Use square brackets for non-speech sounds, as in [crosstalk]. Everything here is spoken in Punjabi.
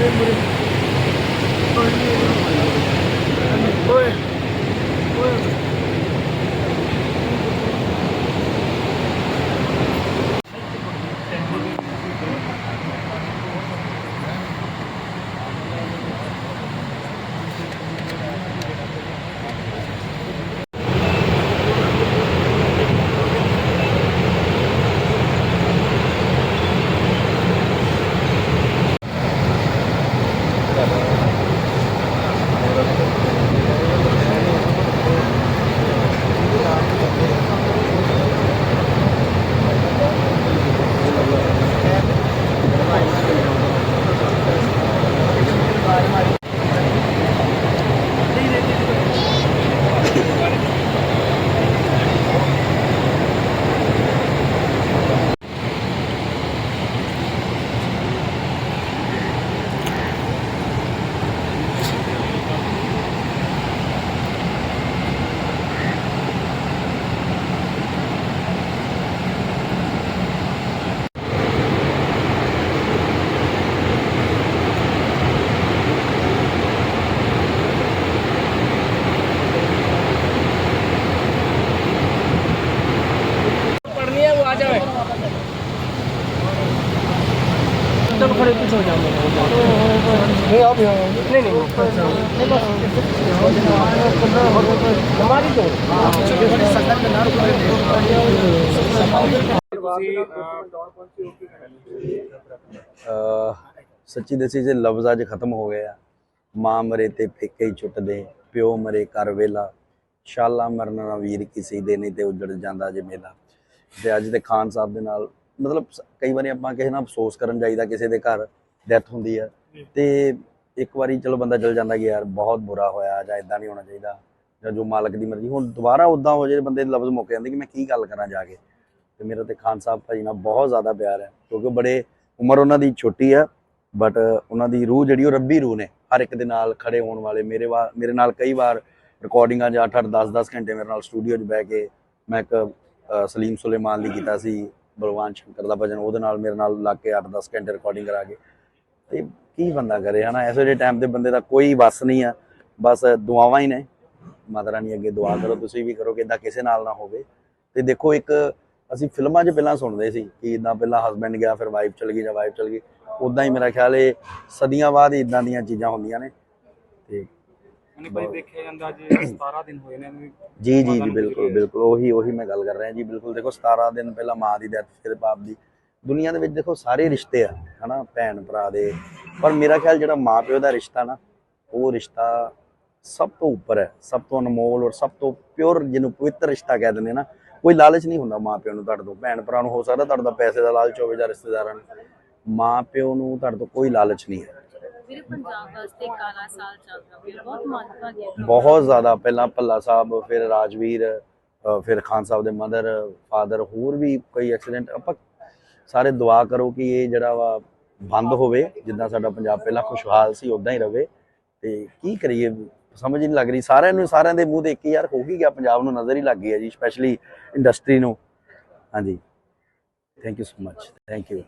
पढ़नी तब खड़े कुछ हो जाओ नहीं आप नहीं नहीं नहीं बस हमारी तो ਅਹ ਸੱਚੀ ਦੱਸੀ ਜੇ ਲਫ਼ਜ਼ ਅੱਜ ਖਤਮ ਹੋ ਗਏ ਆ ਮਾਂ ਮਰੇ ਤੇ ਪੇਕੇ ਹੀ ਛੁੱਟਦੇ ਪਿਓ ਮਰੇ ਕਰ ਵੇਲਾ ਸ਼ਾਲਾ ਮਰਨ ਨਾ ਵੀਰ ਕਿਸੇ ਦੇ ਨਹੀਂ ਤੇ ਉਜੜ ਜਾਂਦਾ ਜੇ ਮੇਲਾ ਤੇ ਅੱਜ ਤੇ ਖਾਨ ਸਾਹਿਬ ਦੇ ਨਾਲ ਮਤਲਬ ਕਈ ਵਾਰੀ ਆਪਾਂ ਕਿਸੇ ਨਾਲ ਅਫਸੋਸ ਕਰਨ ਜਾਈਦਾ ਕਿਸੇ ਦੇ ਘਰ ਡੈਥ ਹੁੰਦੀ ਆ ਤੇ ਇੱਕ ਵਾਰੀ ਚਲੋ ਬੰਦਾ ਚਲ ਜਾਂਦਾ ਕਿ ਯਾਰ ਬਹੁਤ ਬੁਰਾ ਹੋਇਆ ਜਾਂ ਇਦਾਂ ਨਹੀਂ ਹੋਣਾ ਚਾਹੀਦਾ ਜਾਂ ਜੋ ਮਾਲਕ ਦੀ ਮਰਜ਼ੀ ਹੁਣ ਦੁਬਾਰਾ ਉਦਾਂ ਹੋ ਜੇ ਬੰਦੇ ਦੇ ਲਫ਼ਜ਼ ਮੁੱਕ ਜਾਂਦੇ ਕਿ ਮੈਂ ਕੀ ਗੱਲ ਕਰਾਂ ਜਾ ਕੇ। ਤੇ ਮੇਰਾ ਤੇ ਖਾਨ ਸਾਹਿਬ ਭਾਜੀ ਨਾਲ ਬਹੁਤ ਜ਼ਿਆਦਾ ਪਿਆਰ ਹੈ ਕਿਉਂਕਿ ਬੜੇ ਉਮਰ ਉਹਨਾਂ ਦੀ ਛੋਟੀ ਆ ਬਟ ਉਹਨਾਂ ਦੀ ਰੂਹ ਜਿਹੜੀ ਉਹ ਰੱਬੀ ਰੂਹ ਨੇ ਹਰ ਇੱਕ ਦੇ ਨਾਲ ਖੜੇ ਹੋਣ ਵਾਲੇ ਮੇਰੇ ਵਾ ਮੇਰੇ ਨਾਲ ਕਈ ਵਾਰ ਰਿਕਾਰਡਿੰਗਾਂ ਜਾਂ 8-8 10-10 ਘੰਟੇ ਮੇਰੇ ਨਾਲ ਸਟੂਡੀਓ 'ਚ ਬਹਿ ਕੇ ਮੈਂ ਇੱਕ ਸਲੀਮ ਸੁਲੇਮਾਨ ਲਈ ਕੀਤਾ ਸੀ ਬਲਵਾਨ ਸ਼ੰਕਰ ਦਾ ਭਜਨ, ਉਹਦੇ ਨਾਲ ਮੇਰੇ ਨਾਲ ਲੱਗ ਕੇ 8-10 ਘੰਟੇ ਰਿਕਾਰਡਿੰਗ ਕਰਾ ਕੇ। ਤੇ ਕੀ ਬੰਦਾ ਕਰੇ, ਹਨਾ? ਐਸੇ ਜਿਹੇ ਟਾਈਮ ਤੇ ਬੰਦੇ ਦਾ ਕੋਈ ਵੱਸ ਨਹੀਂ ਆ। ਬਸ ਦੁਆਵਾਂ ਹੀ ਨੇ। ਮਾਤਾ ਰਾਣੀ ਅੱਗੇ ਦੁਆ ਕਰੋ, ਤੁਸੀਂ ਵੀ ਕਰੋ ਕਿ ਇਦਾਂ ਕਿਸੇ ਨਾਲ ਨਾ ਹੋਵੇ। ਤੇ ਦੇਖੋ ਇੱਕ, ਅਸੀਂ ਫਿਲਮਾਂ 'ਚ ਪਹਿਲਾਂ ਸੁਣਦੇ ਸੀ ਕਿ ਇਦਾਂ ਪਹਿਲਾਂ ਹਸਬੰਡ ਗਿਆ, ਫਿਰ ਵਾਈਫ ਚਲ ਗਈ, ਜਾਂ ਵਾਈਫ ਚਲ ਗਈ। ਉਦਾਂ ਹੀ ਮੇਰਾ ਖਿਆਲ ਇਹ ਸਦੀਆਂ ਬਾਅਦ ਹੀ ਇਦਾਂ ਦੀਆਂ ਚੀਜ਼ਾਂ ਹੁੰਦੀਆਂ ਨੇ। ਤੇ ਉਹਨੇ ਭਾਈ ਦੇਖਿਆ ਜਾਂਦਾ ਜੇ [coughs] 17 ਦਿਨ ਹੋਏ ਨੇ ਇਹਨੂੰ ਜੀ ਜੀ ਬਿਲਕੁਲ ਬਿਲਕੁਲ ਉਹੀ ਉਹੀ ਮੈਂ ਗੱਲ ਕਰ ਰਿਹਾ ਜੀ ਬਿਲਕੁਲ ਦੇਖੋ 17 ਦਿਨ ਪਹਿਲਾਂ ਮਾਂ ਦੀ ਡੈਥ ਫਿਰ ਬਾਪ ਦੀ। ਦੁਨੀਆ ਦੇ ਵਿੱਚ ਦੇਖੋ ਸਾਰੇ ਰਿਸ਼ਤੇ ਆ ਹਨਾ ਭੈਣ ਭਰਾ ਦੇ। ਪਰ ਮੇਰਾ ਖਿਆਲ ਜਿਹੜਾ ਮਾਂ ਪਿਓ ਦਾ ਰਿਸ਼ਤਾ ਨਾ ਉਹ ਰਿਸ਼ਤਾ ਸਭ ਤੋਂ ਉੱਪਰ ਹੈ ਸਭ ਤੋਂ ਅਨਮੋਲ ਔਰ ਸਭ ਤੋਂ ਪਿਓਰ ਜਿਹਨੂੰ ਪਵਿੱਤਰ ਰਿਸ਼ਤਾ ਕਹਿ ਦਿੰਦੇ ਨਾ ਕੋਈ ਲਾਲਚ ਨਹੀਂ ਹੁੰਦਾ ਮਾਂ ਪਿਓ ਨੂੰ ਤੁਹਾਡੇ ਤੋਂ। ਭੈਣ ਭਰਾ ਨੂੰ ਹੋ ਸਕਦਾ ਤੁਹਾਡੇ ਤੋਂ ਪੈਸੇ ਦਾ ਲਾਲਚ ਹੋਵੇ ਜਾਂ ਰਿਸ਼ਤੇਦਾਰਾਂ ਨੂੰ। ਮਾਂ ਪਿਓ ਨੂੰ ਤੁਹਾਡੇ ਤੋਂ ਕੋਈ ਲਾਲਚ ਨਹੀਂ ਹੈ। ਵੀਰੇ ਪੰਜਾਬ ਵਾਸਤੇ ਕਾਲਾ ਸਾਲ ਚੱਲ ਪਿਆ ਬਹੁਤ ਮੰਦਭਾਗੀ ਹੈ ਬਹੁਤ ਜ਼ਿਆਦਾ, ਪਹਿਲਾਂ ਭੱਲਾ ਸਾਹਿਬ, ਫਿਰ ਰਾਜਵੀਰ ਫਿਰ ਖਾਨ ਸਾਹਿਬ ਦੇ ਮਦਰ, ਫਾਦਰ, ਹੋਰ ਵੀ ਕਈ ਐਕਸੀਡੈਂਟ ਆਪਾਂ ਸਾਰੇ ਦੁਆ ਕਰੋ ਕਿ ਇਹ ਜਿਹੜਾ ਵਾ ਬੰਦ ਹੋਵੇ, ਜਿੱਦਾਂ ਸਾਡਾ ਪੰਜਾਬ ਪਹਿਲਾਂ ਖੁਸ਼ਹਾਲ ਸੀ ਉਦਾਂ ਹੀ ਰਵੇ। ਤੇ ਕੀ ਕਰੀਏ, ਸਮਝ ਹੀ ਨਹੀਂ ਲੱਗ ਰਹੀ। ਸਾਰਿਆਂ ਨੂੰ, ਸਾਰਿਆਂ ਦੇ ਮੂੰਹ ਦੇਖ ਕੇ ਯਾਰ ਹੋ ਗਈ ਗਿਆ, ਪੰਜਾਬ ਨੂੰ ਨਜ਼ਰ ਹੀ ਲੱਗ ਗਈ ਹੈ ਜੀ ਸਪੈਸ਼ਲੀ ਇੰਡਸਟਰੀ ਨੂੰ। ਹਾਂਜੀ। Thank you so much thank you